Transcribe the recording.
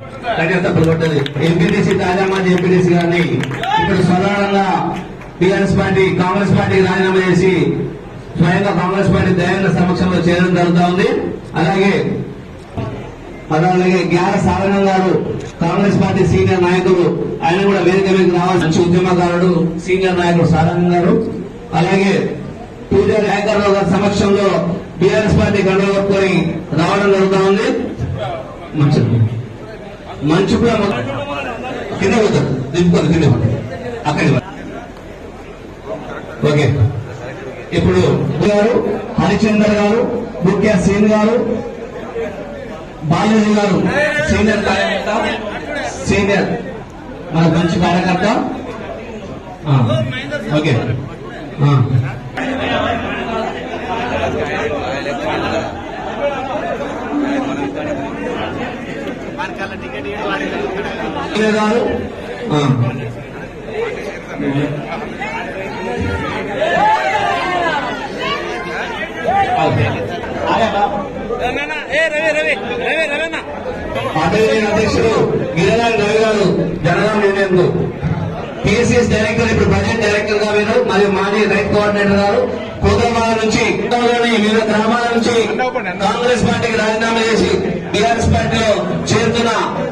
గట్టిగా తప్పులు ఎంపీటీసీ తాజా మాజీ ఎంపీటీసీ గారిని ఇప్పుడు సాధారణంగా టీఆర్ఎస్ పార్టీ కాంగ్రెస్ పార్టీకి రాజీనామా చేసి స్వయంగా కాంగ్రెస్ పార్టీ దయానంద సమక్షంలో చేరడం జరుగుతా ఉంది. అలాగే అలాగే గ్యార సారణం గారు కాంగ్రెస్ పార్టీ సీనియర్ నాయకులు ఆయన కూడా వేదిక మీదకి రావాల్సి ఉద్యమకారుడు సీనియర్ నాయకుడు సారణం గారు. అలాగే పూజారి నాయకర్రావు గారి సమక్షంలో బీఆర్ఎస్ పార్టీ కండువ కప్పుకొని రావడం జరుగుతా ఉంది. మంచిది. మంచి కూడా మొత్తం కింద పోతారు దింపుకోరు కింద ఓకే. ఇప్పుడు గారు హరిచందర్ గారు ముఖ్య సీన్ గారు బాలాజీ గారు సీనియర్ కార్యకర్త సీనియర్ మన మంచి కార్యకర్త. ఓకే. గారు ఆ. ఓకే ఏ రవి రవి రవి రవన్న అధ్యక్షుడు గిరిరాజ్ రవి గారు జనగాం యూనియన్కు పిఎస్ఎస్ డైరెక్టర్ ఇప్పుడు ప్రజెంట్ డైరెక్టర్గా మీరు మరియు మాజీ రైతు కోఆర్డినేటర్ గారు. కోదమాల నుంచి వివిధ గ్రామాల నుంచి కాంగ్రెస్ పార్టీకి రాజీనామా చేసి బీఆర్ఎస్ పార్టీలో